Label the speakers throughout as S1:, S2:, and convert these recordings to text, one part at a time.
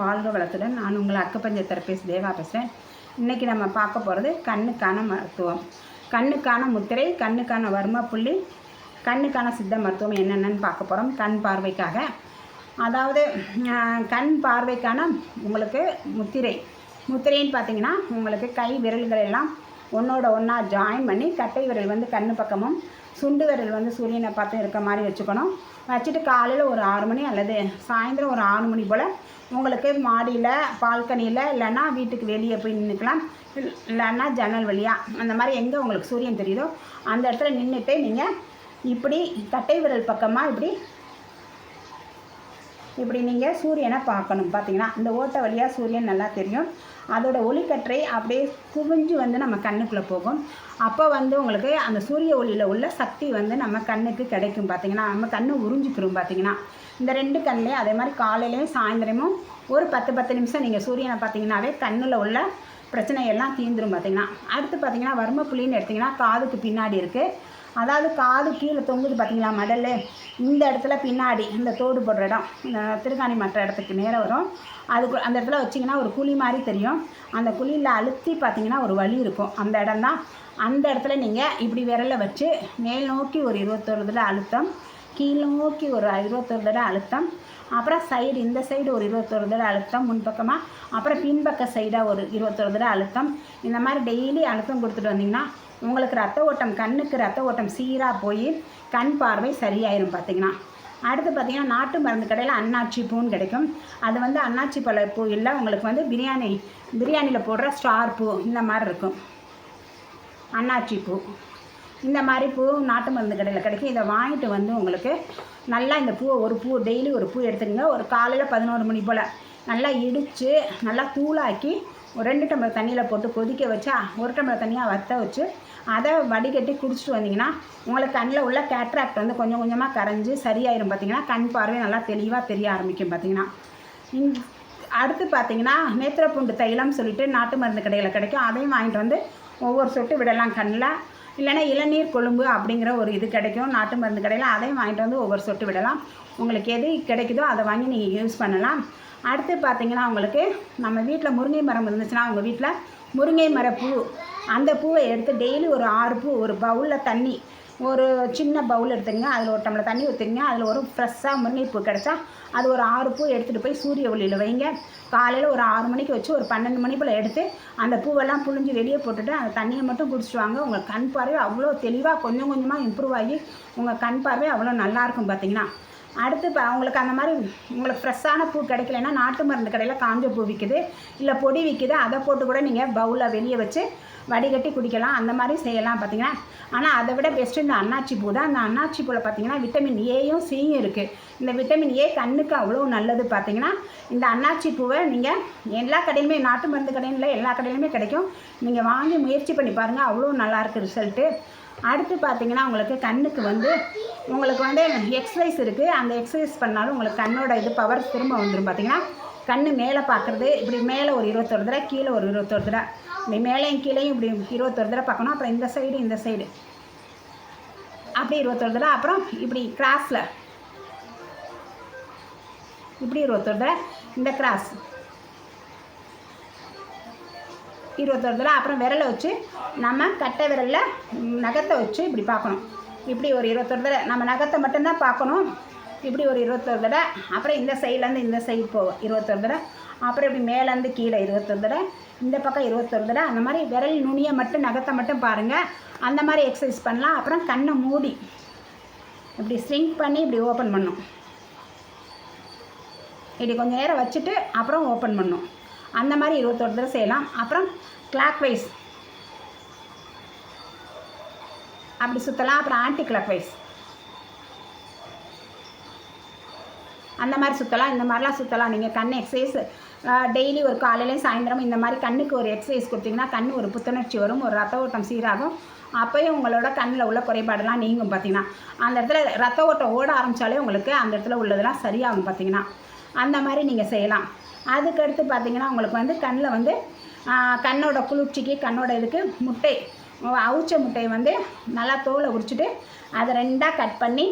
S1: வாழ்க வளத்துடன். நான் உங்கள் அக்கப்பஞ்ச தெரபிஸ்ட் தேவா பேசுகிறேன் இன்றைக்கி நம்ம பார்க்க போகிறது கண்ணுக்கான மருத்துவம். கண்ணுக்கான முத்திரை கண்ணுக்கான வர்ம புள்ளி கண்ணுக்கான சித்த மருத்துவம் என்னென்னு பார்க்க போகிறோம் கண் பார்வைக்காக. அதாவது கண் பார்வைக்கான உங்களுக்கு முத்திரை. முத்திரைன்னு பார்த்தீங்கன்னா உங்களுக்கு கை விரல்கள் எல்லாம் ஒன்றோட ஒன்றா ஜாயின் பண்ணி கட்டை விரல் வந்து கண்ணு பக்கமும் சுண்டு விரல் வந்து சூரியனை பார்த்து இருக்க மாதிரி வச்சுக்கணும். வச்சுட்டு காலையில் ஒரு ஆறு மணி அல்லது சாயந்தரம் ஒரு ஆறு மணி போல் உங்களுக்கு மாடியில் பால்கனியில் இல்லைன்னா வீட்டுக்கு வெளியே போய் நின்றுக்கலாம் இல்லைன்னா ஜன்னல் வழியாக அந்த மாதிரி எங்கே உங்களுக்கு சூரியன் தெரியுதோ அந்த இடத்துல நின்றுட்டு நீங்கள் இப்படி கட்டை விரல் பக்கமாக இப்படி இப்படி நீங்கள் சூரியனை பார்க்கணும். பார்த்தீங்கன்னா இந்த ஓட்டை வழியாக சூரியன் நல்லா தெரியும். அதோட ஒளிக்கற்றை அப்படியே குவிஞ்சு வந்து நம்ம கண்ணுக்குள்ளே போகும். அப்போ வந்து உங்களுக்கு அந்த சூரிய ஒளியில் உள்ள சக்தி வந்து நம்ம கண்ணுக்கு கிடைக்கும். பார்த்தீங்கன்னா நம்ம கண்ணு உறிஞ்சிக்கிறோம் பார்த்தீங்கன்னா இந்த ரெண்டு கண்ணிலையும் அதே மாதிரி காலையிலையும் சாயந்தரமும் ஒரு பத்து பத்து நிமிஷம் நீங்கள் சூரியனை பார்த்தீங்கன்னாவே கண்ணில் உள்ள பிரச்சனை எல்லாம் தீந்துரும் பார்த்தீங்கன்னா அடுத்து பார்த்தீங்கன்னா வர்ம புள்ளின்னு எடுத்திங்கன்னா காதுக்கு பின்னாடி இருக்குது அதாவது காது கீழே தொங்குது பார்த்தீங்களா மடல்? இந்த இடத்துல பின்னாடி இந்த தோடு போடுற இடம் இந்த திருகாணி மற்ற இடத்துக்கு நேரம் வரும். அதுக்கு அந்த இடத்துல வச்சிங்கன்னா ஒரு குழி மாதிரி தெரியும். அந்த குழியில் அழுத்தி பார்த்தீங்கன்னா ஒரு வலி இருக்கும். அந்த இடம் தான். அந்த இடத்துல நீங்கள் இப்படி விரலை வச்சு மேல் நோக்கி ஒரு இருபத்தொரு தடவை அழுத்தம் கீழ் நோக்கி ஒரு இருபத்தொரு தடவை அழுத்தம் அப்புறம் சைடு இந்த சைடு ஒரு இருபத்தொரு தடவை அழுத்தம் முன்பக்கமாக அப்புறம் பின்பக்க சைடாக ஒரு இருபத்தொரு தடவை அழுத்தம். இந்த மாதிரி டெய்லி அழுத்தம் கொடுத்துட்டு வந்தீங்கன்னா உங்களுக்கு ரத்த ஓட்டம் கண்ணுக்கு ரத்த ஓட்டம் சீராக போய் கண் பார்வை சரியாயிரும் பார்த்தீங்கன்னா அடுத்து பார்த்தீங்கன்னா நாட்டு மருந்து கடையில் அன்னாச்சி பூன்னு கிடைக்கும். அது வந்து அன்னாச்சி பழ பூ இல்லை உங்களுக்கு வந்து பிரியாணி பிரியாணியில் போடுற ஸ்டார் பூ இந்த மாதிரி இருக்கும். அன்னாச்சி பூ. இந்த மாதிரி பூ நாட்டு மருந்து கடையில் கிடைக்கும். இதை வாங்கிட்டு வந்து உங்களுக்கு நல்லா இந்த பூவை ஒரு பூ டெய்லி ஒரு பூ எடுத்துக்கங்க. ஒரு காலையில் பதினோரு மணி போல் நல்லா இடித்து நல்லா தூளாக்கி ஒரு ரெண்டு டம்ளர் தண்ணியில் போட்டு கொதிக்க வச்சா ஒரு டம்ளர் தண்ணியாக வற்ற வச்சு அதை வடிகட்டி குடிச்சிட்டு வந்தீங்கன்னா உங்களுக்கு கண்ணில் உள்ள கேட்ராக்ட் வந்து கொஞ்சம் கொஞ்சமாக கரைஞ்சி சரியாயிரும் பார்த்தீங்கன்னா கண் பார்வை நல்லா தெளிவாக தெரிய ஆரம்பிக்கும் பார்த்தீங்கன்னா அடுத்து பார்த்தீங்கன்னா நேத்திரப்பூண்டு தைலம் சொல்லிட்டு நாட்டு மருந்து கடையில் கிடைக்கும். அதையும் வாங்கிட்டு வந்து ஒவ்வொரு சொட்டு விடலாம் கண்ணில். இல்லைன்னா இளநீர் கொழும்பு அப்படிங்கிற ஒரு இது கிடைக்கும் நாட்டு மருந்து கடையில். அதையும் வாங்கிட்டு வந்து ஒவ்வொரு சொட்டு விடலாம். உங்களுக்கு எது கிடைக்குதோ அதை வாங்கி நீங்கள் யூஸ் பண்ணலாம். அடுத்து பார்த்தீங்கன்னா உங்களுக்கு நம்ம வீட்டில் முருங்கை மரம் இருந்துச்சுன்னா உங்கள் வீட்டில் முருங்கை மர பூ. அந்த பூவை எடுத்து டெய்லி ஒரு ஆறு பூ ஒரு பவுலில் தண்ணி ஒரு சின்ன பவுல் எடுத்துங்க அதில் ஒரு டம்ளர் தண்ணி ஊற்றுங்க அதில் ஒரு ஃப்ரெஷ்ஷாக முருங்கைப்பூ கிடச்சா அது ஒரு ஆறு பூ எடுத்துகிட்டு போய் சூரிய ஒளியில் வைங்க. காலையில் ஒரு ஆறு மணிக்கு வச்சு ஒரு பன்னெண்டு மணி போல் எடுத்து அந்த பூவெல்லாம் புழிஞ்சு வெளியே போட்டுட்டு அந்த தண்ணியை மட்டும் குடிச்சிட்டு வாங்க. உங்கள் கண் பார்வை அவ்வளோ தெளிவாக கொஞ்சம் கொஞ்சமாக இம்ப்ரூவ் ஆகி உங்கள் கண் பார்வை அவ்வளோ நல்லாயிருக்கும் பார்த்தீங்கன்னா அடுத்து இப்போ அவங்களுக்கு அந்த மாதிரி உங்களுக்கு ஃப்ரெஷ்ஷான பூ கிடைக்கலன்னா நாட்டு மருந்து கடையில் காஞ்ச பூ விற்கிது இல்லை பொடி விற்கிது அதை போட்டு கூட நீங்கள் பவுலில் வெளியே வச்சு வடிகட்டி குடிக்கலாம். அந்த மாதிரி செய்யலாம் பார்த்தீங்கன்னா ஆனால் அதை விட பெஸ்ட்டு இந்த அன்னாச்சி பூ தான். அந்த அன்னாச்சி பூவில் பார்த்தீங்கன்னா விட்டமின் ஏயும் சியும் இருக்குது இந்த விட்டமின் ஏ கண்ணுக்கு அவ்வளோ நல்லது பார்த்தீங்கன்னா இந்த அன்னாச்சி பூவை நீங்கள் எல்லா கடையிலுமே நாட்டு மருந்து கடையில் எல்லா கடையிலுமே கிடைக்கும். நீங்கள் வாங்கி முயற்சி பண்ணி பாருங்கள் அவ்வளோ நல்லாயிருக்கு ரிசல்ட்டு அடுத்து பார்த்தீங்கன்னா உங்களுக்கு கண்ணுக்கு வந்து உங்களுக்கு வந்து எக்ஸசைஸ் இருக்குது அந்த எக்ஸசைஸ் பண்ணாலும் உங்களுக்கு கண்ணோட இது பவர் திரும்ப வந்துடும் பார்த்தீங்கன்னா கண் மேலே பார்க்குறது இப்படி மேலே ஒரு இருபத்தொரு தடவை கீழே ஒரு இருபத்தொரு தடவை. இப்படி மேலேயும் கீழேயும் இப்படி இருபத்தொரு தடவை பார்க்கணும். அப்புறம் இந்த சைடு இந்த சைடு அப்படி இருபத்தொரு தடவை அப்புறம் இப்படி கிராஸில் இப்படி இருபத்தொரு தடவை இந்த கிராஸ் இருபத்தொரு தடவை அப்புறம் விரலை வச்சு நம்ம கட்டை விரலில் நகத்தை வச்சு இப்படி பார்க்கணும். இப்படி ஒரு இருபத்தொரு தடவை நம்ம நகத்தை மட்டும்தான் பார்க்கணும். இப்படி ஒரு இருபத்தொரு தடவை அப்புறம் இந்த சைட்லேருந்து இந்த சைடு போவோம் இருபத்தொரு தடவை அப்புறம் இப்படி மேலேருந்து கீழே இருபத்தொரு தடவை இந்த பக்கம் இருபத்தொரு தடவை அந்த மாதிரி விரல் நுனியை மட்டும் நகத்தை மட்டும் பாருங்கள் அந்த மாதிரி எக்ஸசைஸ் பண்ணலாம். அப்புறம் கண்ணை மூடி இப்படி ஸ்ட்ரிங்க் பண்ணி இப்படி ஓப்பன் பண்ணும். இப்படி கொஞ்சம் நேரம் வச்சுட்டு அப்புறம் ஓப்பன் பண்ணும். அந்த மாதிரி இருபத்தொரு தடவை செய்யலாம். அப்புறம் கிளாக் வைஸ் அப்படி சுற்றலாம் அப்புறம் ஆன்டி கிளாக் வைஸ் அந்த மாதிரி சுற்றலாம் இந்த மாதிரிலாம் சுற்றலாம் நீங்கள் கண் எக்ஸசைஸ் டெய்லி ஒரு காலையிலையும் சாயந்தரம் இந்த மாதிரி கண்ணுக்கு ஒரு எக்ஸசைஸ் கொடுத்தீங்கன்னா கண் ஒரு புத்துணர்ச்சி வரும் ஒரு ரத்த ஓட்டம் சீராகும். அப்போயும் உங்களோட கண்ணில் உள்ள குறைபாடெல்லாம் நீங்கும் பார்த்தீங்கன்னா. அந்த இடத்துல ரத்த ஓட்டம் ஓட ஆரம்பித்தாலே உங்களுக்கு அந்த இடத்துல உள்ளதெல்லாம் சரியாகும் பார்த்தீங்கன்னா. அந்த மாதிரி நீங்கள் செய்யலாம். அதுக்கடுத்து பார்த்தீங்கன்னா உங்களுக்கு வந்து கண்ணில் வந்து கண்ணோட குளிர்ச்சிக்கு கண்ணோட இதுக்கு முட்டை அவிச்ச முட்டையை வந்து நல்லா தோலை உரிச்சிட்டு அதை ரெண்டாக கட் பண்ணி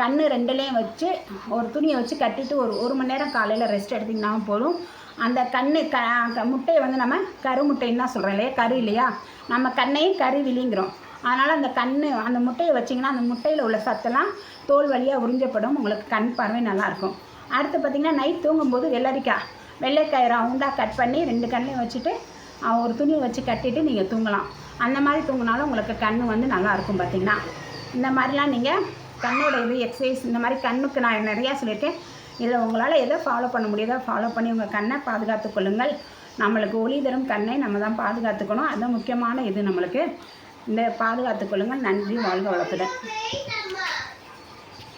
S1: கண் ரெண்டுலேயும் வச்சு ஒரு துணியை வச்சு கட்டிட்டு ஒரு ஒரு மணி நேரம் காலையில் ரெஸ்ட் எடுத்திங்கன்னா போதும். அந்த கண்ணு க முட்டையை வந்து நம்ம கரு முட்டைன்னு தான் சொல்கிறோம் இல்லையா? கரு இல்லையா? நம்ம கண்ணையும் கரு விழிங்கிறோம். அதனால் அந்த கண் அந்த முட்டையை வச்சிங்கன்னா அந்த முட்டையில் உள்ள சத்தெல்லாம் தோல் வழியாக உறிஞ்சப்படும். உங்களுக்கு கண் பார்வை நல்லாயிருக்கும் அடுத்து பார்த்திங்கன்னா நைட் தூங்கும்போது வெள்ளரிக்காய் வெள்ளைக்காய் ரவுண்டாக கட் பண்ணி ரெண்டு கண்ணையும் வச்சுட்டு ஒரு துணியை வச்சு கட்டிட்டு நீங்கள் தூங்கலாம். அந்த மாதிரி தூங்கினாலும் உங்களுக்கு கண் வந்து நல்லாயிருக்கும் பார்த்தீங்கன்னா. இந்த மாதிரிலாம் நீங்கள் கண்ணோட இது எக்ஸசைஸ் இந்த மாதிரி கண்ணுக்கு நான் நிறையா சொல்லியிருக்கேன். இதில் உங்களால் எதை ஃபாலோ பண்ண முடியுதோ ஃபாலோ பண்ணி உங்கள் கண்ணை பாதுகாத்து கொள்ளுங்கள். நம்மளுக்கு ஒளி தரும் கண்ணை நம்ம தான் பாதுகாத்துக்கணும். அதுதான் முக்கியமான இது நம்மளுக்கு. இந்த பாதுகாத்து கொள்ளுங்கள். நன்றி வாழ்க வளர்த்துடன்